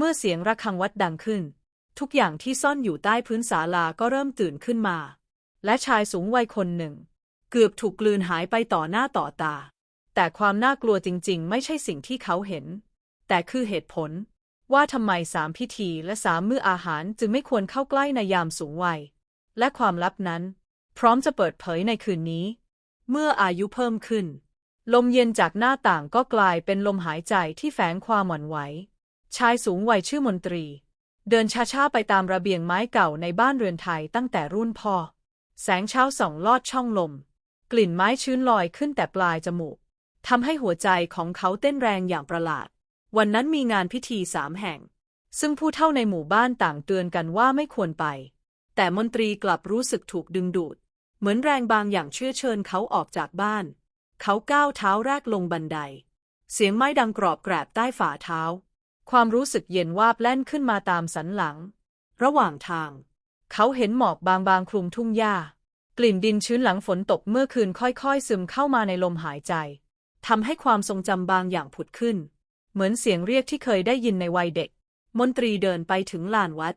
เมื่อเสียงระฆังวัดดังขึ้น ทุกอย่างที่ซ่อนอยู่ใต้พื้นศาลาก็เริ่มตื่นขึ้นมา และชายสูงวัยคนหนึ่ง เกือบถูกกลืนหายไปต่อหน้าต่อตา แต่ความน่ากลัวจริง ๆ ไม่ใช่สิ่งที่เขาเห็น แต่คือเหตุผลว่าทำไมสามพิธีและสามมื้ออาหารจึงไม่ควรเข้าใกล้ในยามสูงวัย และความลับนั้น พร้อมจะเปิดเผยในคืนนี้ เมื่ออายุเพิ่มขึ้น ลมเย็นจากหน้าต่างก็กลายเป็นลมหายใจที่แฝงความหวั่นไหว ชายสูงวัยชื่อมนตรี เดินช้าๆไปตามระเบียงไม้เก่าในบ้านเรือนไทยตั้งแต่รุ่นพ่อ แสงเช้าส่องลอดช่องลม กลิ่นไม้ชื้นลอยขึ้นแต่ปลายจมูกทำให้หัวใจของเขาเต้นแรงอย่างประหลาด วันนั้นมีงานพิธีสามแห่ง ซึ่งผู้เฒ่าในหมู่บ้านต่างเตือนกันว่าไม่ควรไป แต่มนตรีกลับรู้สึกถูกดึงดูด เหมือนแรงบางอย่างเชื่อเชิญเขาออกจากบ้าน เขาก้าวเท้าแรกลงบันได เสียงไม้ดังกรอบแกรบใต้ฝ่าเท้า ความรู้สึกเย็นวาบแล่นขึ้นมาตามสันหลัง ระหว่างทาง เขาเห็นหมอกบางๆคลุมทุ่งหญ้า กลิ่นดินชื้นหลังฝนตกเมื่อคืนค่อยๆ ซึมเข้ามาในลมหายใจทำให้ความทรงจำบางอย่างผุดขึ้น เหมือนเสียงเรียกที่เคยได้ยินในวัยเด็ก มนตรีเดินไปถึงลานวัด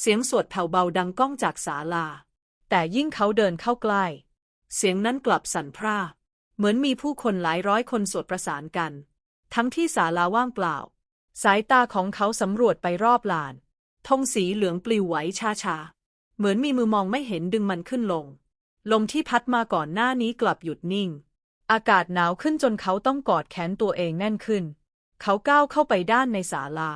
เสียงสวดแผ่วเบาดังก้องจากศาลา แต่ยิ่งเขาเดินเข้าใกล้ เสียงนั้นกลับสั่นพร่า เหมือนมีผู้คนหลายร้อยคนสวดประสานกัน ทั้งที่ศาลาว่างเปล่า สายตาของเขาสำรวจไปรอบลานธงสีเหลืองปลิวไหวช้าๆเหมือนมีมือมองไม่เห็นดึงมันขึ้นลง ลมที่พัดมาก่อนหน้านี้กลับหยุดนิ่ง อากาศหนาวขึ้นจนเขาต้องกอดแขนตัวเองแน่นขึ้น เขาก้าวเข้าไปด้านในศาลา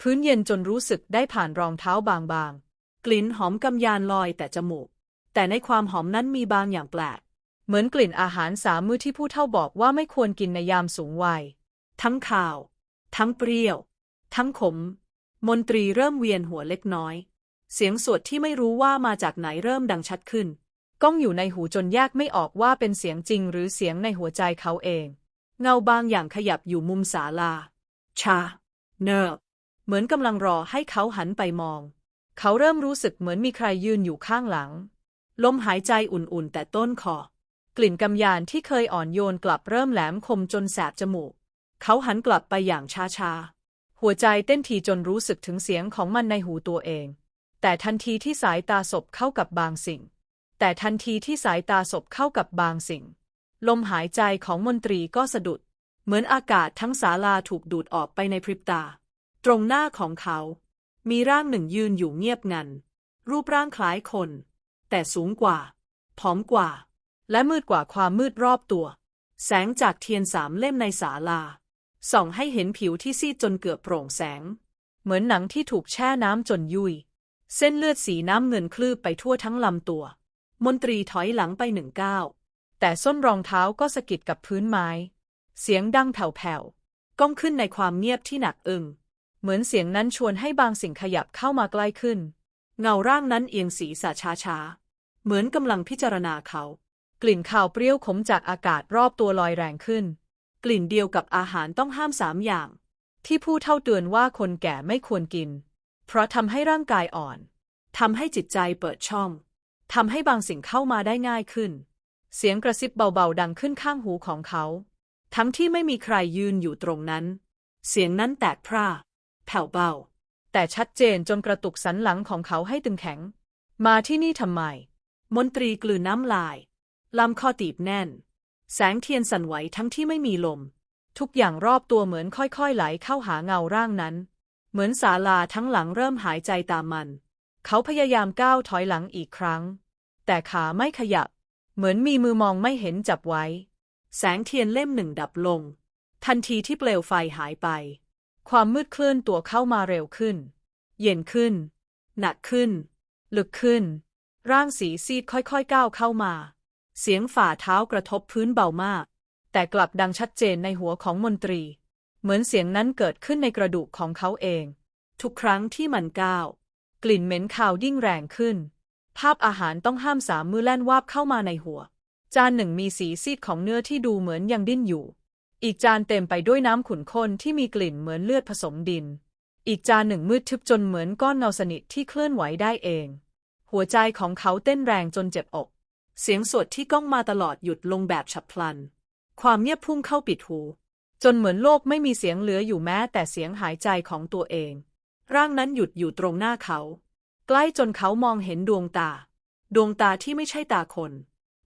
พื้นเย็นจนรู้สึกได้ผ่านรองเท้าบางๆ กลิ่นหอมกำยานลอยแต่จมูก แต่ในความหอมนั้นมีบางอย่างแปลก เหมือนกลิ่นอาหารสามมื้อที่ผู้เฒ่าบอกว่าไม่ควรกินในยามสูงวัย ทั้งข่าว ทั้งเปรี้ยว ทั้งขม มนตรีเริ่มเวียนหัวเล็กน้อย เสียงสวดที่ไม่รู้ว่ามาจากไหนเริ่มดังชัดขึ้น ก้องอยู่ในหูจนแยกไม่ออกว่าเป็นเสียงจริงหรือเสียงในหัวใจเขาเอง เงาบางอย่างขยับอยู่มุมศาลา ชา เนิบเหมือนกำลังรอให้เขาหันไปมอง เขาเริ่มรู้สึกเหมือนมีใครยืนอยู่ข้างหลัง ลมหายใจอุ่นๆ แต่ต้นคอ กลิ่นกำยานที่เคยอ่อนโยนกลับเริ่มแหลมคมจนแสบจมูก เขาหันกลับไปอย่างช้าๆ หัวใจเต้นทีจนรู้สึกถึงเสียงของมันในหูตัวเอง แต่ทันทีที่สายตาสบเข้ากับบางสิ่ง แต่ทันทีที่สายตาสบเข้ากับบางสิ่ง ลมหายใจของมนตรีก็สะดุด เหมือนอากาศทั้งศาลาถูกดูดออกไปในพริบตา ตรงหน้าของเขา มีร่างหนึ่งยืนอยู่เงียบงัน รูปร่างคล้ายคน แต่สูงกว่า ผอมกว่า และมืดกว่าความมืดรอบตัว แสงจากเทียนสามเล่มในศาลา ส่องให้เห็นผิวที่ซีดจนเกือบโปร่งแสง เหมือนหนังที่ถูกแช่น้ำจนยุย เส้นเลือดสีน้ำเงินคลืบไปทั่วทั้งลำตัว มนตรีถอยหลังไปหนึ่งก้าวแต่ส้นรองเท้าก็สะกิดกับพื้นไม้ เสียงดังแผ่วๆก้องขึ้นในความเงียบที่หนักอึงเหมือนเสียงนั้นชวนให้บางสิ่งขยับเข้ามาใกล้ขึ้น เงาร่างนั้นเอียงศีรษะช้าๆ เหมือนกำลังพิจารณาเขา กลิ่นข่าวเปรี้ยวขมจากอากาศรอบตัวลอยแรงขึ้น กลิ่นเดียวกับอาหารต้องห้ามสามอย่าง ที่ผู้เท่าเตือนว่าคนแก่ไม่ควรกิน เพราะทำให้ร่างกายอ่อนทำให้จิตใจเปิดช่องทำให้บางสิ่งเข้ามาได้ง่ายขึ้น เสียงกระซิบเบาๆดังขึ้นข้างหูของเขา ทั้งที่ไม่มีใครยืนอยู่ตรงนั้น เสียงนั้นแตกพร่า แผ่วเบา แต่ชัดเจนจนกระตุกสันหลังของเขาให้ตึงแข็ง มาที่นี่ทำไม มนตรีกลืนน้ำลายลำคอตีบแน่น แสงเทียนสั่นไหวทั้งที่ไม่มีลม ทุกอย่างรอบตัวเหมือนค่อยๆไหลเข้าหาเงาร่างนั้น เหมือนศาลาทั้งหลังเริ่มหายใจตามมัน เขาพยายามก้าวถอยหลังอีกครั้ง แต่ขาไม่ขยับ เหมือนมีมือมองไม่เห็นจับไว้ แสงเทียนเล่มหนึ่งดับลง ทันทีที่เปลวไฟหายไป ความมืดเคลื่อนตัวเข้ามาเร็วขึ้น เย็นขึ้น หนักขึ้น ลึกขึ้น ร่างสีซีดค่อยๆก้าวเข้ามา เสียงฝ่าเท้ากระทบพื้นเบามาก แต่กลับดังชัดเจนในหัวของมนตรี เหมือนเสียงนั้นเกิดขึ้นในกระดูกของเขาเอง ทุกครั้งที่มันก้าว กลิ่นเหม็นคาวยิ่งแรงขึ้น ภาพอาหารต้องห้ามสามมือแล่นวาบเข้ามาในหัว จานหนึ่งมีสีซีดของเนื้อที่ดูเหมือนยังดิ้นอยู่ อีกจานเต็มไปด้วยน้ำขุ่นข้นที่มีกลิ่นเหมือนเลือดผสมดิน อีกจานหนึ่งมืดทึบจนเหมือนก้อนเงาสนิทที่เคลื่อนไหวได้เอง หัวใจของเขาเต้นแรงจนเจ็บอก เสียงสวดที่ก้องมาตลอดหยุดลงแบบฉับพลัน ความเงียบพุ่งเข้าปิดหู จนเหมือนโลกไม่มีเสียงเหลืออยู่แม้แต่เสียงหายใจของตัวเอง ร่างนั้นหยุดอยู่ตรงหน้าเขา ใกล้จนเขามองเห็นดวงตา ดวงตาที่ไม่ใช่ตาคน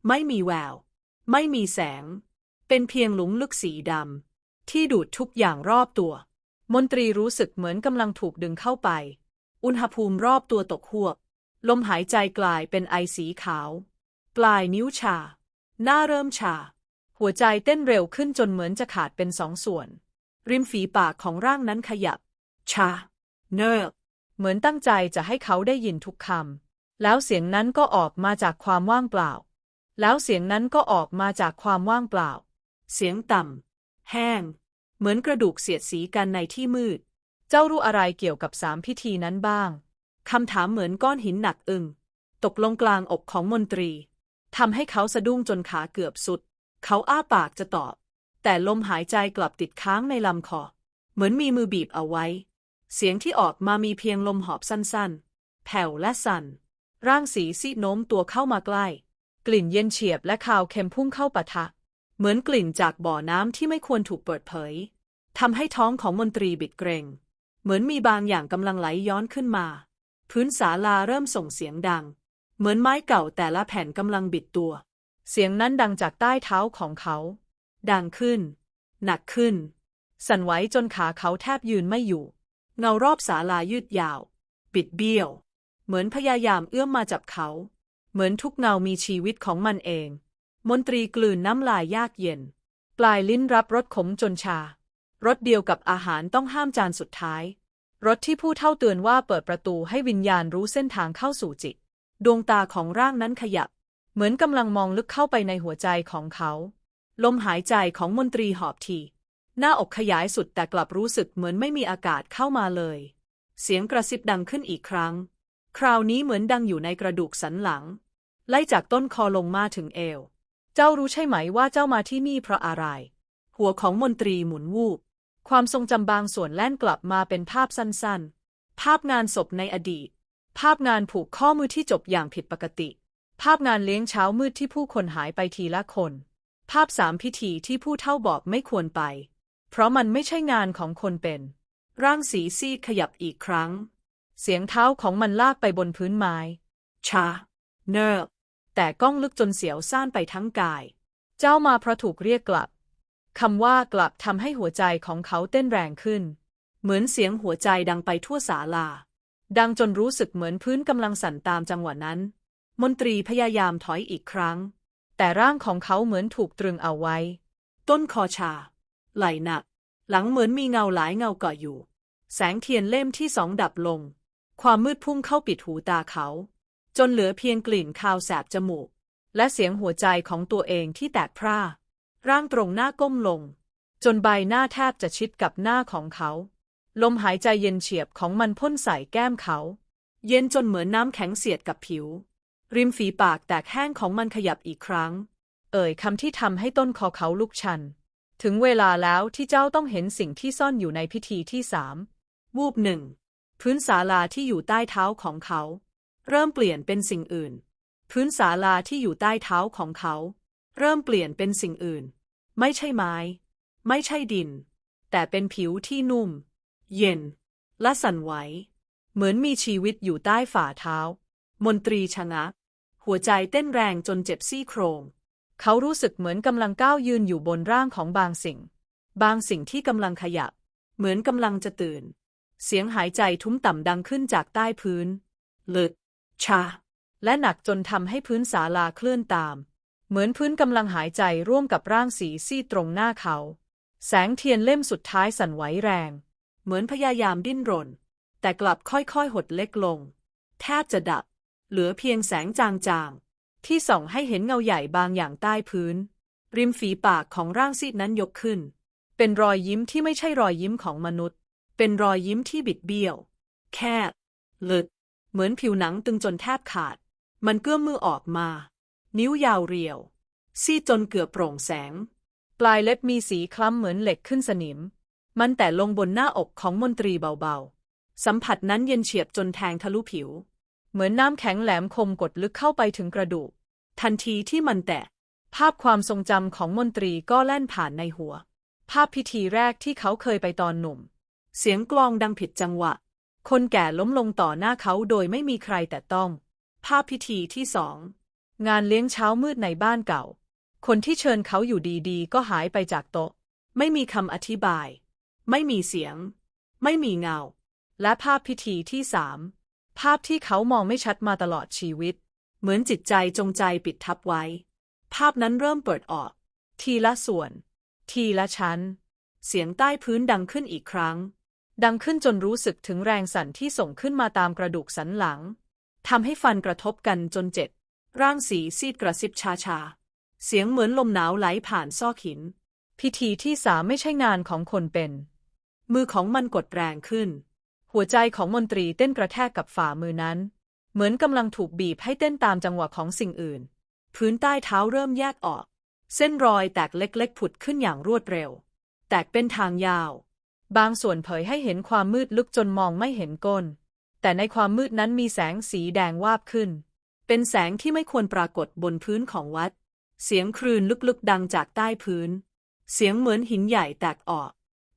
ไม่มีแวว ไม่มีแสง เป็นเพียงหลุมลึกสีดำที่ดูดทุกอย่างรอบตัว มนตรีรู้สึกเหมือนกำลังถูกดึงเข้าไป อุณหภูมิรอบตัวตกหวบลมหายใจกลายเป็นไอสีขาว ปลายนิ้วชา หน้าเริ่มชา หัวใจเต้นเร็วขึ้นจนเหมือนจะขาดเป็นสองส่วน ริมฝีปากของร่างนั้นขยับ ชา เนิบเหมือนตั้งใจจะให้เขาได้ยินทุกคำ แล้วเสียงนั้นก็ออกมาจากความว่างเปล่า แล้วเสียงนั้นก็ออกมาจากความว่างเปล่า เสียงต่ำ แห้ง เหมือนกระดูกเสียดสีกันในที่มืด เจ้ารู้อะไรเกี่ยวกับสามพิธีนั้นบ้าง คำถามเหมือนก้อนหินหนักอึง ตกลงกลางอกของมนตรี ทำให้เขาสะดุ้งจนขาเกือบสุด เขาอ้าปากจะตอบ แต่ลมหายใจกลับติดค้างในลำคอ เหมือนมีมือบีบเอาไว้ เสียงที่ออกมามีเพียงลมหอบสั้นๆ แผ่วและสั่น ร่างสีซีโน้มตัวเข้ามาใกล้ กลิ่นเย็นเฉียบและคาวเค็มพุ่งเข้าปะทะ เหมือนกลิ่นจากบ่อน้ำที่ไม่ควรถูกเปิดเผยทำให้ท้องของมนตรีบิดเกรง เหมือนมีบางอย่างกำลังไหลย้อนขึ้นมา พื้นศาลาเริ่มส่งเสียงดัง เหมือนไม้เก่าแต่ละแผ่นกำลังบิดตัว เสียงนั้นดังจากใต้เท้าของเขา ดังขึ้น หนักขึ้น สั่นไหวจนขาเขาแทบยืนไม่อยู่ เงารอบศาลายืดยาวปิดเบี้ยว เหมือนพยายามเอื้อมมาจับเขา เหมือนทุกเงามีชีวิตของมันเอง มนตรีกลืนน้ำลายยากเย็น ปลายลิ้นรับรสขมจนชารสเดียวกับอาหารต้องห้ามจานสุดท้ายรสที่ผู้เท่าเตือนว่าเปิดประตูให้วิญญาณรู้เส้นทางเข้าสู่จิต ดวงตาของร่างนั้นขยับ เหมือนกำลังมองลึกเข้าไปในหัวใจของเขา ลมหายใจของมนตรีหอบทีหน้าอกขยายสุดแต่กลับรู้สึกเหมือนไม่มีอากาศเข้ามาเลย เสียงกระซิบดังขึ้นอีกครั้ง คราวนี้เหมือนดังอยู่ในกระดูกสันหลัง ไล่จากต้นคอลงมาถึงเอว เจ้ารู้ใช่ไหมว่าเจ้ามาที่นี่เพราะอะไร หัวของมนตรีหมุนวูบ ความทรงจำบางส่วนแล่นกลับมาเป็นภาพสั้นๆ ภาพงานศพในอดีต ภาพงานผูกข้อมือที่จบอย่างผิดปกติ ภาพงานเลี้ยงเช้ามืดที่ผู้คนหายไปทีละคน ภาพสามพิธีที่ผู้เท่าบอกไม่ควรไป เพราะมันไม่ใช่งานของคนเป็น ร่างสีซีดขยับอีกครั้ง เสียงเท้าของมันลากไปบนพื้นไม้ ชา เนิบแต่ก้องลึกจนเสียวซ่านไปทั้งกาย เจ้ามาเพราะถูกเรียกกลับคำว่ากลับทำให้หัวใจของเขาเต้นแรงขึ้น เหมือนเสียงหัวใจดังไปทั่วศาลา ดังจนรู้สึกเหมือนพื้นกำลังสั่นตามจังหวะนั้น มนตรีพยายามถอยอีกครั้ง แต่ร่างของเขาเหมือนถูกตรึงเอาไว้ ต้นคอชา ไหลหนัก หลังเหมือนมีเงาหลายเงาเกาะอยู่ แสงเทียนเล่มที่สองดับลง ความมืดพุ่งเข้าปิดหูตาเขา จนเหลือเพียงกลิ่นคาวแสบจมูก และเสียงหัวใจของตัวเองที่แตกพร่าร่างตรงหน้าก้มลง จนใบหน้าแทบจะชิดกับหน้าของเขา ลมหายใจเย็นเฉียบของมันพ่นใส่แก้มเขา เย็นจนเหมือนน้ำแข็งเสียดกับผิว ริมฝีปากแตกแห้งของมันขยับอีกครั้ง เอ่ยคำที่ทำให้ต้นคอเขาลุกชัน ถึงเวลาแล้วที่เจ้าต้องเห็นสิ่งที่ซ่อนอยู่ในพิธีที่สามวูบหนึ่ง พื้นศาลาที่อยู่ใต้เท้าของเขา เริ่มเปลี่ยนเป็นสิ่งอื่น พื้นศาลาที่อยู่ใต้เท้าของเขา เริ่มเปลี่ยนเป็นสิ่งอื่น ไม่ใช่ไม้ ไม่ใช่ดิน แต่เป็นผิวที่นุ่ม เย็น และสั่นไหว เหมือนมีชีวิตอยู่ใต้ฝ่าเท้า มนตรีชะงักหัวใจเต้นแรงจนเจ็บซี่โครง เขารู้สึกเหมือนกำลังก้าวยืนอยู่บนร่างของบางสิ่ง บางสิ่งที่กำลังขยับ เหมือนกำลังจะตื่น เสียงหายใจทุ้มต่ำดังขึ้นจากใต้พื้น ลึก ชา และหนักจนทำให้พื้นศาลาเคลื่อนตาม เหมือนพื้นกำลังหายใจร่วมกับร่างสีซีดตรงหน้าเขา แสงเทียนเล่มสุดท้ายสั่นไหวแรง เหมือนพยายามดิ้นรน แต่กลับค่อยๆ หดเล็กลง แทบจะดับ เหลือเพียงแสงจางๆ ที่ส่องให้เห็นเงาใหญ่บางอย่างใต้พื้น ริมฝีปากของร่างซีดนั้นยกขึ้น เป็นรอยยิ้มที่ไม่ใช่รอยยิ้มของมนุษย์ เป็นรอยยิ้มที่บิดเบี้ยว แคบลึก เหมือนผิวหนังตึงจนแทบขาด มันเกื้อมมือออกมา นิ้วยาวเรียว ซีดจนเกือบโปร่งแสง ปลายเล็บมีสีคล้ำเหมือนเหล็กขึ้นสนิม มันแต่ลงบนหน้าอกของมนตรีเบาๆ สัมผัสนั้นเย็นเฉียบจนแทงทะลุผิว เหมือนน้ำแข็งแหลมคมกดลึกเข้าไปถึงกระดูก ทันทีที่มันแตะ ภาพความทรงจำของมนตรีก็แล่นผ่านในหัว ภาพพิธีแรกที่เขาเคยไปตอนหนุ่ม เสียงกลองดังผิดจังหวะ คนแก่ล้มลงต่อหน้าเขาโดยไม่มีใครแต่ต้อง ภาพพิธีที่สอง งานเลี้ยงเช้ามืดในบ้านเก่า คนที่เชิญเขาอยู่ดีๆ ก็หายไปจากโต๊ะ ไม่มีคำอธิบาย ไม่มีเสียง ไม่มีเงา และภาพพิธีที่สามภาพที่เขามองไม่ชัดมาตลอดชีวิต เหมือนจิตใจจงใจปิดทับไว้ ภาพนั้นเริ่มเปิดออก ทีละส่วน ทีละชั้น เสียงใต้พื้นดังขึ้นอีกครั้ง ดังขึ้นจนรู้สึกถึงแรงสั่นที่ส่งขึ้นมาตามกระดูกสันหลังทำให้ฟันกระทบกันจนเจ็บร่างสีซีดกระซิบชาชาๆเสียงเหมือนลมหนาวไหลผ่านซอกหิน พิธีที่สามไม่ใช่งานของคนเป็น มือของมันกดแรงขึ้น หัวใจของมนตรีเต้นกระแทกกับฝ่ามือนั้น เหมือนกำลังถูกบีบให้เต้นตามจังหวะของสิ่งอื่น พื้นใต้เท้าเริ่มแยกออก เส้นรอยแตกเล็กๆผุดขึ้นอย่างรวดเร็ว แตกเป็นทางยาว บางส่วนเผยให้เห็นความมืดลึกจนมองไม่เห็นก้น แต่ในความมืดนั้นมีแสงสีแดงวาบขึ้น เป็นแสงที่ไม่ควรปรากฏบนพื้นของวัด เสียงครืนลึกๆดังจากใต้พื้น เสียงเหมือนหินใหญ่แตกออก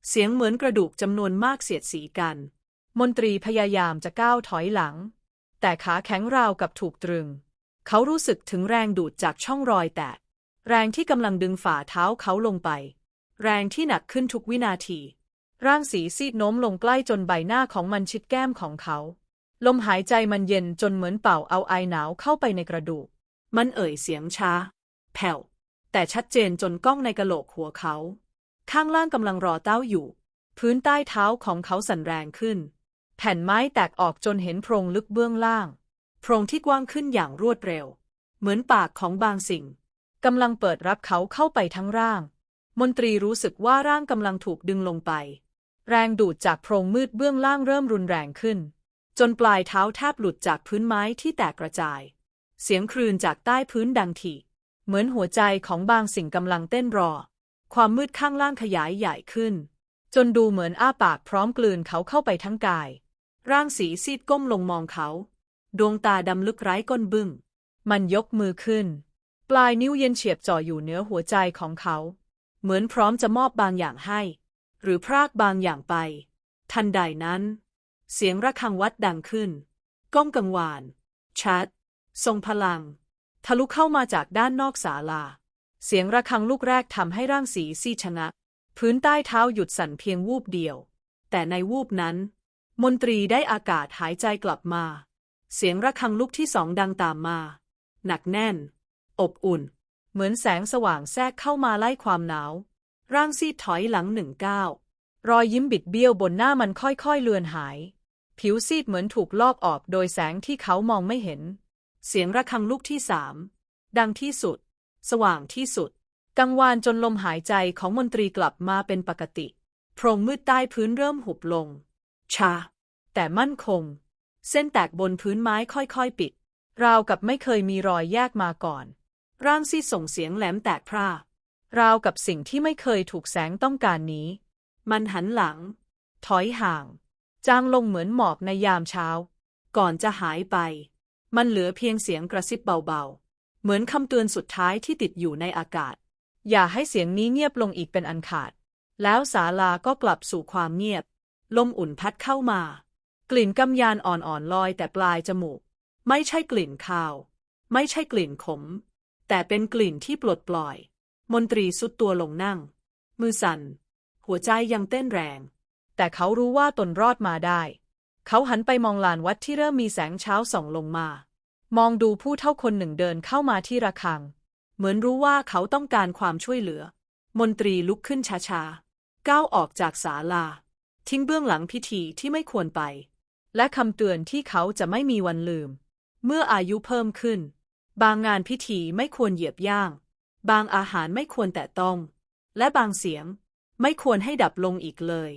เสียงเหมือนกระดูกจำนวนมากเสียดสีกัน มนตรีพยายามจะก้าวถอยหลัง แต่ขาแข็งราวกับถูกตรึง เขารู้สึกถึงแรงดูดจากช่องรอยแตก แรงที่กำลังดึงฝ่าเท้าเขาลงไป แรงที่หนักขึ้นทุกวินาที ร่างสีซีดโน้มลงใกล้จนใบหน้าของมันชิดแก้มของเขา ลมหายใจมันเย็นจนเหมือนเป่าเอาไอหนาวเข้าไปในกระดูก มันเอ่ยเสียงช้า แผ่วแต่ชัดเจนจนก้องในกะโหลกหัวเขา ข้างล่างกำลังรอเต้าอยู่ พื้นใต้เท้าของเขาสั่นแรงขึ้น แผ่นไม้แตกออกจนเห็นโพรงลึกเบื้องล่าง โพรงที่กว้างขึ้นอย่างรวดเร็ว เหมือนปากของบางสิ่งกำลังเปิดรับเขาเข้าไปทั้งร่าง มนตรีรู้สึกว่าร่างกำลังถูกดึงลงไป แรงดูดจากโพรงมืดเบื้องล่างเริ่มรุนแรงขึ้น จนปลายเท้าแทบหลุดจากพื้นไม้ที่แตกกระจาย เสียงครืนจากใต้พื้นดังถี่เหมือนหัวใจของบางสิ่งกำลังเต้นรอ ความมืดข้างล่างขยายใหญ่ขึ้น จนดูเหมือนอ้าปากพร้อมกลืนเขาเข้าไปทั้งกาย ร่างสีซีดก้มลงมองเขา ดวงตาดำลึกไร้ก้นบึ้ง มันยกมือขึ้น ปลายนิ้วเย็นเฉียบจ่ออยู่เหนือหัวใจของเขา เหมือนพร้อมจะมอบบางอย่างให้ หรือพรากบางอย่างไป ทันใดนั้น เสียงระฆังวัดดังขึ้น ก้องกังวาน ชัด ทรงพลัง ทะลุเข้ามาจากด้านนอกศาลา เสียงระฆังลูกแรกทำให้ร่างสีซีชะงัก พื้นใต้เท้าหยุดสั่นเพียงวูบเดียว แต่ในวูบนั้น มนตรีได้อากาศหายใจกลับมา เสียงระฆังลูกที่สองดังตามมา หนักแน่น อบอุ่น เหมือนแสงสว่างแทรกเข้ามาไล่ความหนาว ร่างซีดถอยหลังหนึ่งก้าวรอยยิ้มบิดเบี้ยวบนหน้ามันค่อยๆเลือนหาย ผิวซีดเหมือนถูกลอกออกโดยแสงที่เขามองไม่เห็น เสียงระฆังลูกที่สามดังที่สุด สว่างที่สุดกังวานจนลมหายใจของมนตรีกลับมาเป็นปกติ โพรงมืดใต้พื้นเริ่มหุบลง ชา แต่มั่นคง เส้นแตกบนพื้นไม้ค่อยๆปิด ราวกับไม่เคยมีรอยแยกมาก่อน ร่างซีดส่งเสียงแหลมแตกพร่าราวกับสิ่งที่ไม่เคยถูกแสงต้องการนี้ มันหันหลัง ถอยห่าง จางลงเหมือนหมอกในยามเช้า ก่อนจะหายไป มันเหลือเพียงเสียงกระซิบเบาๆ เหมือนคำเตือนสุดท้ายที่ติดอยู่ในอากาศ อย่าให้เสียงนี้เงียบลงอีกเป็นอันขาด แล้วศาลาก็กลับสู่ความเงียบ ลมอุ่นพัดเข้ามา กลิ่นกำยานอ่อนๆลอยแต่ปลายจมูก ไม่ใช่กลิ่นคาว ไม่ใช่กลิ่นขม แต่เป็นกลิ่นที่ปลดปล่อย มนตรีสุดตัวลงนั่ง มือสั่น หัวใจยังเต้นแรง แต่เขารู้ว่าตนรอดมาได้ เขาหันไปมองลานวัดที่เริ่มมีแสงเช้าส่องลงมา มองดูผู้เท่าคนหนึ่งเดินเข้ามาที่ระฆัง เหมือนรู้ว่าเขาต้องการความช่วยเหลือ มนตรีลุกขึ้นช้าๆก้าวออกจากศาลา ทิ้งเบื้องหลังพิธีที่ไม่ควรไป และคำเตือนที่เขาจะไม่มีวันลืม เมื่ออายุเพิ่มขึ้น บางงานพิธีไม่ควรเหยียบย่าง บางอาหารไม่ควรแตะต้อง และบางเสียงไม่ควรให้ดับลงอีกเลย